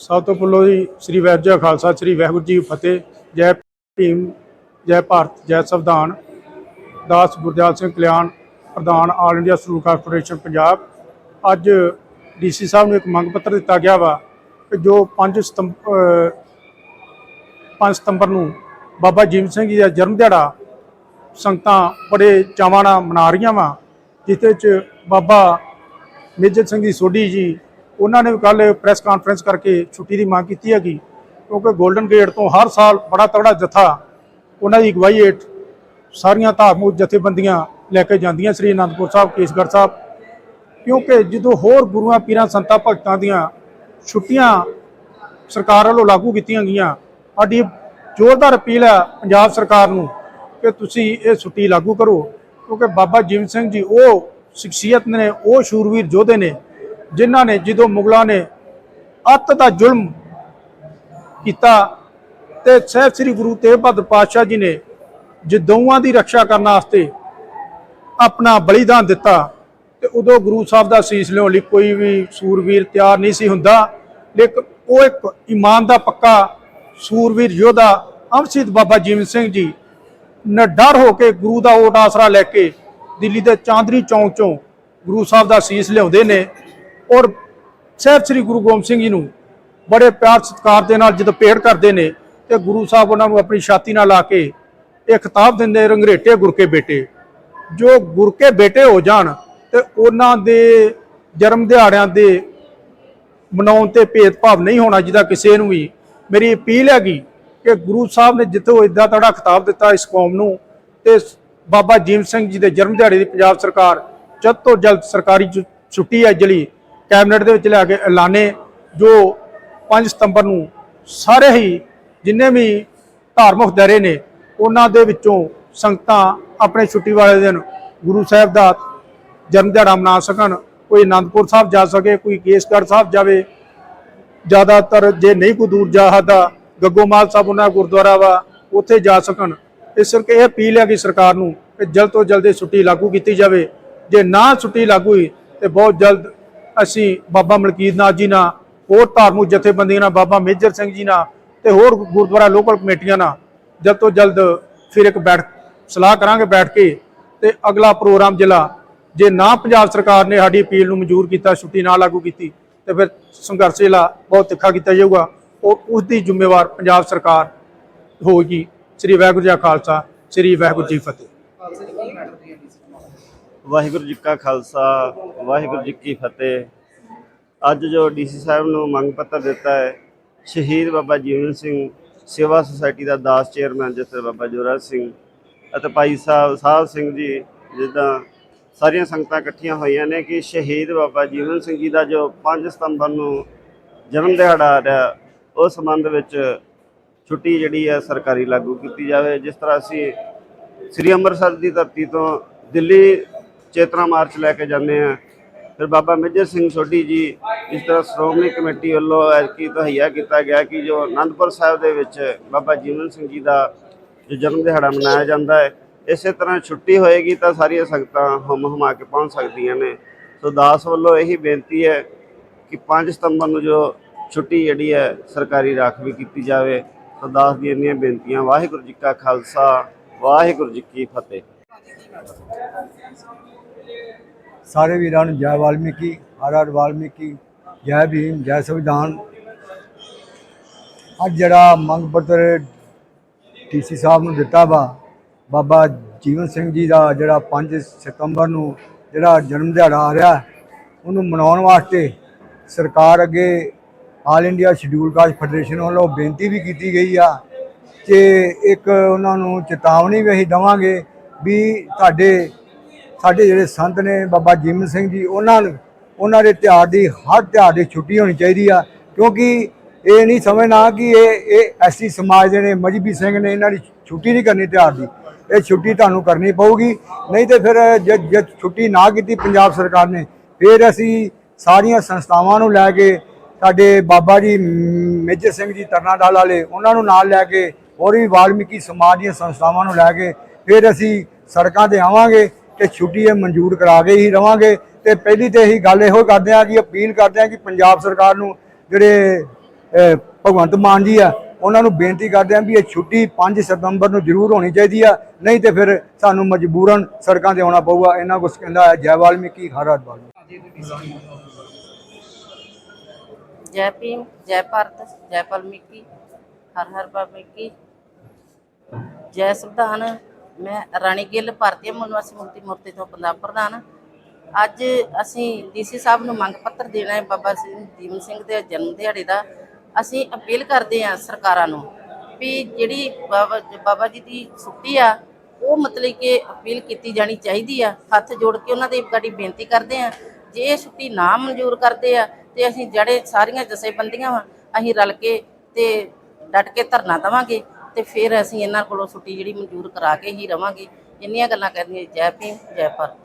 ਸਭ ਤੋਂ ਪਹਿਲਾਂ ਜੀ ਸ੍ਰੀ ਵਾਹਿਗੁਰੂ ਜੀ ਕਾ ਖਾਲਸਾ, ਸ੍ਰੀ ਵਾਹਿਗੁਰੂ ਜੀ ਫਤਿਹ, ਜੈ ਭੀਮ, ਜੈ ਭਾਰਤ, ਜੈ ਸੰਵਿਧਾਨ, ਦਾਸ ਗੁਰਦਿਆਲ ਸਿੰਘ ਕਲਿਆਣ, ਪ੍ਰਧਾਨ ਆਲ ਇੰਡੀਆ ਸਲੂਕ ਕਾਰਪੋਰੇਸ਼ਨ ਪੰਜਾਬ। ਅੱਜ ਡੀਸੀ ਸਾਹਿਬ ਨੂੰ ਇੱਕ ਮੰਗ ਪੱਤਰ ਦਿੱਤਾ ਗਿਆ ਵਾ ਕਿ ਜੋ 5 ਸਤੰਬਰ 5 ਸਤੰਬਰ ਨੂੰ ਬਾਬਾ ਜੀਵਨ ਸਿੰਘ ਜੀ ਦਾ ਜਨਮ ਦਿਹਾੜਾ ਸੰਗਤਾਂ ਬੜੇ ਚਾਵਾਂ ਨਾਲ ਮਨਾ ਰਹੀਆਂ ਵਾ, ਜਿਸ ਚ ਬਾਬਾ ਮੇਜਰ ਸਿੰਘ ਜੀ ਸੋਢੀ ਜੀ ਉਹਨਾਂ ਨੇ ਵੀ ਕੱਲ ਪ੍ਰੈਸ ਕਾਨਫਰੰਸ ਕਰਕੇ ਛੁੱਟੀ ਦੀ ਮੰਗ ਕੀਤੀ ਹੈਗੀ, ਕਿਉਂਕਿ 골ਡਨ ਗੇਟ ਤੋਂ ਹਰ ਸਾਲ ਬੜਾ ਤਗੜਾ ਜਥਾ ਉਹਨਾਂ ਦੀ ਅਗਵਾਈ ਹੇਠ ਸਾਰੀਆਂ ਧਾਰਮਿਕ ਜਥੇਬੰਦੀਆਂ ਲੈ ਕੇ ਜਾਂਦੀਆਂ, ਸ੍ਰੀ ਅਨੰਦਪੁਰ ਸਾਹਿਬ, ਕੇਸਗੜ੍ਹ ਸਾਹਿਬ। ਕਿਉਂਕਿ ਜਦੋਂ ਹੋਰ ਗੁਰੂਆਂ, ਪੀਰਾਂ, ਸੰਤਾਂ, ਭਗਤਾਂ ਦੀਆਂ ਛੁੱਟੀਆਂ ਸਰਕਾਰ ਵੱਲੋਂ ਲਾਗੂ ਕੀਤੀਆਂ ਗਈਆਂ, ਸਾਡੀ ਜ਼ੋਰਦਾਰ ਅਪੀਲ ਹੈ ਪੰਜਾਬ ਸਰਕਾਰ ਨੂੰ ਕਿ ਤੁਸੀਂ ਇਹ ਛੁੱਟੀ ਲਾਗੂ ਕਰੋ, ਕਿਉਂਕਿ ਬਾਬਾ ਜੀਵਨ ਸਿੰਘ ਜੀ, ਉਹ ਸ਼ਖਸੀਅਤ ਨੇ, ਉਹ ਸ਼ੂਰਵੀਰ ਯੋਧੇ ਨੇ ਜਿਨ੍ਹਾਂ ਨੇ, ਜਦੋਂ ਮੁਗਲਾਂ ਨੇ ਅੱਤ ਦਾ ਜ਼ੁਲਮ ਕੀਤਾ ਤੇ ਸਹਿਬ ਸ੍ਰੀ ਗੁਰੂ ਤੇਗ ਬਹਾਦਰ ਪਾਤਸ਼ਾਹ ਜੀ ਨੇ ਜਦੋਆਂ ਦੀ ਰੱਖਿਆ ਕਰਨ ਵਾਸਤੇ ਆਪਣਾ ਬਲੀਦਾਨ ਦਿੱਤਾ, ਤੇ ਉਦੋਂ ਗੁਰੂ ਸਾਹਿਬ ਦਾ ਸੀਸ ਲਿਆਉਣ ਲਈ ਕੋਈ ਵੀ ਸੂਰਵੀਰ ਤਿਆਰ ਨਹੀਂ ਸੀ ਹੁੰਦਾ। ਲੇਕਿਨ ਉਹ ਇੱਕ ਇਮਾਨ ਦਾ ਪੱਕਾ ਸੂਰਵੀਰ ਯੋਧਾ ਅਮਰਸੀਤ ਬਾਬਾ ਜੀਵਨ ਸਿੰਘ ਜੀ ਨੇ ਡਰ ਹੋ ਕੇ ਗੁਰੂ ਦਾ ਓਟ ਆਸਰਾ ਲੈ ਕੇ ਦਿੱਲੀ ਦੇ ਚਾਂਦਰੀ ਚੌਂਕ ਚੋਂ ਗੁਰੂ ਸਾਹਿਬ ਦਾ ਸੀਸ ਲਿਆਉਂਦੇ ਨੇ। ਔਰ ਸਾਹਿਬ ਸ੍ਰੀ ਗੁਰੂ ਗੋਬਿੰਦ ਸਿੰਘ ਜੀ ਨੂੰ ਬੜੇ ਪਿਆਰ ਸਤਿਕਾਰ ਦੇ ਨਾਲ ਜਦੋਂ ਪੇੜ ਕਰਦੇ ਨੇ ਤੇ ਗੁਰੂ ਸਾਹਿਬ ਉਹਨਾਂ ਨੂੰ ਆਪਣੀ ਛਾਤੀ ਨਾਲ ਲਾ ਕੇ ਇਹ ਖਿਤਾਬ ਦਿੰਦੇ ਰੰਗਰੇਟੇ ਗੁਰਕੇ ਬੇਟੇ। ਜੋ ਗੁਰਕੇ ਬੇਟੇ ਹੋ ਜਾਣ ਤੇ ਉਹਨਾਂ ਦੇ ਜਨਮ ਦਿਹਾੜਿਆਂ ਦੇ ਮਨਾਉਣ ਤੇ ਭੇਦਭਾਵ ਨਹੀਂ ਹੋਣਾ ਜਿਹਦਾ ਕਿਸੇ ਨੂੰ ਵੀ, ਮੇਰੀ ਅਪੀਲ ਹੈਗੀ ਕਿ ਗੁਰੂ ਸਾਹਿਬ ਨੇ ਜਿੱਥੋਂ ਇਦਾਂ ਤੜਾ ਖਿਤਾਬ ਦਿੱਤਾ ਇਸ ਕੌਮ ਨੂੰ ਤੇ ਬਾਬਾ ਜੀਮ ਸਿੰਘ ਜੀ ਦੇ ਜਨਮ ਦਿਹਾੜੇ ਦੀ ਪੰਜਾਬ ਸਰਕਾਰ ਜਦ ਤੋਂ ਜਲਦ ਸਰਕਾਰੀ ਛੁੱਟੀ ਹੈ ਜਿਹੜੀ ਕੈਬਨਿਟ ਦੇ ਵਿੱਚ ਲਿਆ ਕੇ ਐਲਾਨੇ ਜੋ 5 ਸਤੰਬਰ ਨੂੰ ਸਾਰੇ ਹੀ ਜਿੰਨੇ ਵੀ ਧਾਰਮਿਕ ਦਾਇਰੇ ਨੇ, ਉਹਨਾਂ ਦੇ ਵਿੱਚੋਂ ਸੰਗਤਾਂ ਆਪਣੇ ਛੁੱਟੀ ਵਾਲੇ ਦਿਨ ਗੁਰੂ ਸਾਹਿਬ ਦਾ ਜਨਮ ਦਿਹਾੜਾ ਮਨਾ ਸਕਣ। ਕੋਈ ਆਨੰਦਪੁਰ ਸਾਹਿਬ ਜਾ ਸਕੇ, ਕੋਈ ਕੇਸਗੜ੍ਹ ਸਾਹਿਬ ਜਾਵੇ। ਜ਼ਿਆਦਾਤਰ ਜੇ ਨਹੀਂ ਕੋਈ ਦੂਰ ਜਾ ਸਕਦਾ ਗੱਗੋਮਾਲ ਸਾਹਿਬ ਉਹਨਾਂ ਦਾ ਗੁਰਦੁਆਰਾ ਵਾ, ਉੱਥੇ ਜਾ ਸਕਣ। ਇਸ ਕਰਕੇ ਇਹ ਅਪੀਲ ਹੈ ਕਿ ਸਰਕਾਰ ਨੂੰ ਕਿ ਜਲਦ ਤੋਂ ਜਲਦ ਇਹ ਛੁੱਟੀ ਲਾਗੂ ਕੀਤੀ ਜਾਵੇ। ਜੇ ਨਾ ਛੁੱਟੀ ਲਾਗੂ ਹੋਈ ਤੇ ਬਹੁਤ ਜਲਦ ਅਸੀਂ ਬਾਬਾ ਮਲਕੀਤ ਨਾਥ ਜੀ ਨਾਲ, ਹੋਰ ਧਾਰਮਿਕ ਜਥੇਬੰਦੀਆਂ ਨਾਲ, ਬਾਬਾ ਮੇਜਰ ਸਿੰਘ ਜੀ ਨਾਲ ਤੇ ਹੋਰ ਗੁਰਦੁਆਰਾ ਲੋਕਲ ਕਮੇਟੀਆਂ ਨਾਲ ਜਲਦ ਤੋਂ ਜਲਦ ਫਿਰ ਇੱਕ ਬੈਠ, ਸਲਾਹ ਕਰਾਂਗੇ ਬੈਠ ਕੇ ਤੇ ਅਗਲਾ ਪ੍ਰੋਗਰਾਮ ਜ਼ਿਲ੍ਹਾ ਜੇ ਨਾ ਪੰਜਾਬ ਸਰਕਾਰ ਨੇ ਸਾਡੀ ਅਪੀਲ ਨੂੰ ਮਨਜ਼ੂਰ ਕੀਤਾ, ਛੁੱਟੀ ਨਾ ਲਾਗੂ ਕੀਤੀ, ਤੇ ਫਿਰ ਸੰਘਰਸ਼ ਜ਼ਿਲ੍ਹਾ ਬਹੁਤ ਤਿੱਖਾ ਕੀਤਾ ਜਾਊਗਾ ਔਰ ਉਸ ਦੀ ਜ਼ਿੰਮੇਵਾਰ ਪੰਜਾਬ ਸਰਕਾਰ ਹੋਏਗੀ ਸ੍ਰੀ ਵਾਹਿਗੁਰੂ ਜੀ ਖਾਲਸਾ, ਸ੍ਰੀ ਵਾਹਿਗੁਰੂ ਜੀ ਫਤਿਹ ਖਾਲਸੇ ਦੀ ਕੀ ਮੈਟਰ ਦੀ ਹੈ ਡੀਸੀ ਨੂੰ ਮੰਗ ਵਾਹਿਗੁਰੂ ਜੀ ਕਾ ਖਾਲਸਾ, ਵਾਹਿਗੁਰੂ ਜੀ ਕੀ ਫਤਿਹ। ਅੱਜ ਜੋ ਡੀਸੀ ਸਾਹਿਬ ਨੂੰ ਮੰਗ ਪੱਤਰ ਦਿੱਤਾ ਹੈ, ਸ਼ਹੀਦ ਬਾਬਾ ਜੀਵਨ ਸਿੰਘ ਸੇਵਾ ਸੁਸਾਇਟੀ ਦਾ ਦਾਸ ਚੇਅਰਮੈਨ ਜਥੇਦਾਰ ਬਾਬਾ ਜੋਰਾ ਸਿੰਘ ਅਤੇ ਭਾਈ ਸਾਹਿਬ ਸਾਹਿਬ ਸਿੰਘ ਜੀ, ਜਿੱਦਾਂ ਸਾਰੀਆਂ ਸੰਗਤਾਂ ਇਕੱਠੀਆਂ ਹੋਈਆਂ ਨੇ ਕਿ ਸ਼ਹੀਦ ਬਾਬਾ ਜੀਵਨ ਸਿੰਘ ਜੀ ਦਾ ਜੋ 5 ਸਤੰਬਰ ਨੂੰ ਜਨਮ ਦਿਹਾੜਾ ਆ ਰਿਹਾ ਉਸ ਸੰਬੰਧ ਵਿੱਚ ਛੁੱਟੀ ਜਿਹੜੀ ਹੈ ਸਰਕਾਰੀ ਲਾਗੂ ਕੀਤੀ ਜਾਵੇ। ਜਿਸ ਤਰ੍ਹਾਂ ਅਸੀਂ ਸ੍ਰੀ ਅੰਮ੍ਰਿਤਸਰ ਦੀ ਧਰਤੀ ਤੋਂ ਦਿੱਲੀ ਚੇਤਨਾ ਮਾਰਚ ਲੈ ਕੇ ਜਾਂਦੇ ਆ। ਫਿਰ ਬਾਬਾ ਮੇਜਰ ਸਿੰਘ ਸੋਢੀ ਜੀ ਇਸ ਤਰ੍ਹਾਂ ਸ਼੍ਰੋਮਣੀ ਕਮੇਟੀ ਵੱਲੋਂ ਐਤਕੀ ਤਹਈਆ ਕੀਤਾ ਗਿਆ ਕਿ ਜੋ ਅਨੰਦਪੁਰ ਸਾਹਿਬ ਦੇ ਵਿੱਚ ਬਾਬਾ ਜੀਵਨ ਸਿੰਘ ਜੀ ਦਾ ਜੋ ਜਨਮ ਦਿਹਾੜਾ ਮਨਾਇਆ ਜਾਂਦਾ ਹੈ, ਇਸੇ ਤਰ੍ਹਾਂ ਛੁੱਟੀ ਹੋਏਗੀ ਤਾਂ ਸਾਰੀਆਂ ਸੰਗਤਾਂ ਹਮ ਹਮਾ ਕੇ ਪਹੁੰਚ ਸਕਦੀਆਂ ਨੇ। ਸੋ ਦਾਸ ਵੱਲੋਂ ਇਹੀ ਬੇਨਤੀ ਹੈ ਕਿ 5 ਸਤੰਬਰ ਨੂੰ ਜੋ ਛੁੱਟੀ ਜਿਹੜੀ ਹੈ, ਸਰਕਾਰੀ ਰਾਖਵੀ ਕੀਤੀ ਜਾਵੇ। ਸੋ ਦਾਸ ਦੀਆਂ ਇੰਨੀਆਂ ਬੇਨਤੀਆਂ, ਵਾਹਿਗੁਰੂ ਜੀ ਕਾ ਖਾਲਸਾ, ਵਾਹਿਗੁਰੂ ਜੀ ਕੀ ਫਤਿਹ। ਸਾਰੇ ਵੀਰਾਂ ਨੂੰ ਜੈ ਵਾਲਮੀਕੀ, ਹਰ ਹਰ ਵਾਲਮੀਕੀ, ਜੈ ਭੀਮ, ਜੈ ਸੰਵਿਧਾਨ। ਅੱਜ ਜਿਹੜਾ ਮੰਗ ਪੱਤਰ ਟੀਸੀ ਸਾਹਿਬ ਨੂੰ ਦਿੱਤਾ ਵਾ, ਬਾਬਾ ਜੀਵਨ ਸਿੰਘ ਜੀ ਦਾ ਜਿਹੜਾ 5 ਸਤੰਬਰ ਨੂੰ ਜਿਹੜਾ ਜਨਮ ਦਿਹਾੜਾ ਆ ਰਿਹਾ, ਉਹਨੂੰ ਮਨਾਉਣ ਵਾਸਤੇ ਸਰਕਾਰ ਅੱਗੇ all India schedule caste federation ਵੱਲੋਂ ਬੇਨਤੀ ਵੀ ਕੀਤੀ ਗਈ ਆ ਕਿ ਇੱਕ ਉਹਨਾਂ ਨੂੰ ਚੇਤਾਵਨੀ ਵੀ ਅਸੀਂ ਦਵਾਂਗੇ ਵੀ ਤੁਹਾਡੇ, ਸਾਡੇ ਜਿਹੜੇ ਸੰਤ ਨੇ ਬਾਬਾ ਜੀਵਨ ਸਿੰਘ ਜੀ, ਉਹਨਾਂ ਨੂੰ, ਉਹਨਾਂ ਦੇ ਤਿਉਹਾਰ ਦੀ, ਹਰ ਤਿਉਹਾਰ ਦੀ ਛੁੱਟੀ ਹੋਣੀ ਚਾਹੀਦੀ ਆ। ਕਿਉਂਕਿ ਇਹ ਨਹੀਂ ਸਮਝਣਾ ਕਿ ਇਹ ਇਹ ਐਸੀ ਸਮਾਜ ਦੇ ਨੇ, ਮਜਬੀ ਸਿੰਘ ਨੇ ਇਹਨਾਂ ਦੀ ਛੁੱਟੀ ਨਹੀਂ ਕਰਨੀ ਤਿਉਹਾਰ ਦੀ। ਇਹ ਛੁੱਟੀ ਤੁਹਾਨੂੰ ਕਰਨੀ ਪਊਗੀ। ਨਹੀਂ ਤੇ ਫਿਰ ਜੇ ਜੇ ਛੁੱਟੀ ਨਾ ਕੀਤੀ ਪੰਜਾਬ ਸਰਕਾਰ ਨੇ, ਫਿਰ ਅਸੀਂ ਸਾਰੀਆਂ ਸੰਸਥਾਵਾਂ ਨੂੰ ਲੈ ਕੇ, ਸਾਡੇ ਬਾਬਾ ਜੀ ਮੇਜਰ ਸਿੰਘ ਜੀ ਤਰਨਾਡਾਲ ਵਾਲੇ, ਉਹਨਾਂ ਨੂੰ ਨਾਲ ਲੈ ਕੇ, ਹੋਰ ਵੀ ਵਾਲਮੀਕੀ ਸਮਾਜ ਦੀਆਂ ਸੰਸਥਾਵਾਂ ਨੂੰ ਲੈ ਕੇ ਫਿਰ ਅਸੀਂ ਸੜਕਾਂ ਤੇ ਆਵਾਂਗੇ ਤੇ ਛੁੱਟੀ ਇਹ ਮਨਜ਼ੂਰ ਕਰਾ ਕੇ ਹੀ ਰਵਾਂਗੇ। ਤੇ ਪਹਿਲੀ ਤੇ ਅਸੀਂ ਗੱਲ ਇਹੋ ਕਰਦੇ ਆ ਕਿ ਅਪੀਲ ਕਰਦੇ ਆ ਕਿ ਪੰਜਾਬ ਸਰਕਾਰ ਨੂੰ ਜਿਹੜੇ ਭਗਵੰਤ ਮਾਨ ਜੀ ਆ, ਉਹਨਾਂ ਨੂੰ ਬੇਨਤੀ ਕਰਦੇ ਆ ਵੀ ਇਹ ਛੁੱਟੀ 5 ਸਤੰਬਰ ਨੂੰ ਜ਼ਰੂਰ ਹੋਣੀ ਚਾਹੀਦੀ ਆ। ਨਹੀਂ ਤੇ ਫਿਰ ਸਾਨੂੰ ਮਜਬੂਰਨ ਸੜਕਾਂ ਤੇ ਆਉਣਾ ਪਊਗਾ। ਇਹਨਾਂ ਕੁਝ ਕਹਿੰਦਾ ਜੈ ਵਾਲਮੀਕੀ ਹਰ ਵਾਲਮੀਕੀ। ਜੈ ਭੀਮ, ਜੈ ਭਾਰਤ, ਜੈ ਵਾਲਮੀਕੀ, ਹਰ ਹਰ ਵਾਲਮੀਕੀ। ਜੈ ਸੰਵਿਧਾਨ ਮੈਂ ਰਾਣੀ ਗਿੱਲ ਭਾਰਤੀ ਮਨਵਾਸੀ ਮੁਕਤੀ ਮੋਰਚੇ ਤੋਂ ਪੰਜਾਬ ਪ੍ਰਧਾਨ ਅੱਜ ਅਸੀਂ ਡੀਸੀ ਸਾਹਿਬ ਨੂੰ ਮੰਗ ਪੱਤਰ ਦੇਣਾ ਹੈ, ਬਾਬਾ ਸਿੰਘ ਜੀਵਨ ਸਿੰਘ ਦੇ ਜਨਮ ਦਿਹਾੜੇ ਦਾ। ਅਸੀਂ ਅਪੀਲ ਕਰਦੇ ਹਾਂ ਸਰਕਾਰਾਂ ਨੂੰ ਵੀ ਜਿਹੜੀ ਬਾਬਾ ਬਾਬਾ ਜੀ ਦੀ ਛੁੱਟੀ ਆ, ਉਹ ਮਤਲਬ ਕਿ ਅਪੀਲ ਕੀਤੀ ਜਾਣੀ ਚਾਹੀਦੀ ਆ। ਹੱਥ ਜੋੜ ਕੇ ਉਹਨਾਂ ਦੀ ਗਾੜੀ ਬੇਨਤੀ ਕਰਦੇ ਆ ਜੇ ਇਹ ਛੁੱਟੀ ਨਾ ਮਨਜ਼ੂਰ ਕਰਦੇ ਆ, ਤੇ ਅਸੀਂ ਜਿਹੜੇ ਸਾਰੀਆਂ ਜਥੇਬੰਦੀਆਂ ਵਾ, ਅਸੀਂ ਰਲ ਕੇ ਤੇ ਡਟ ਕੇ ਧਰਨਾ ਦੇਵਾਂਗੇ। ਤੇ ਫਿਰ ਅਸੀਂ ਇਹਨਾਂ ਕੋਲੋਂ ਛੁੱਟੀ ਜਿਹੜੀ ਮਨਜ਼ੂਰ ਕਰਾ ਕੇ ਹੀ ਰਵਾਂਗੇ। ਇੰਨੀਆਂ ਗੱਲਾਂ ਕਹਿੰਦੀਆਂ, ਜੈ ਭੀਮ, ਜੈ ਭਾਰਤ।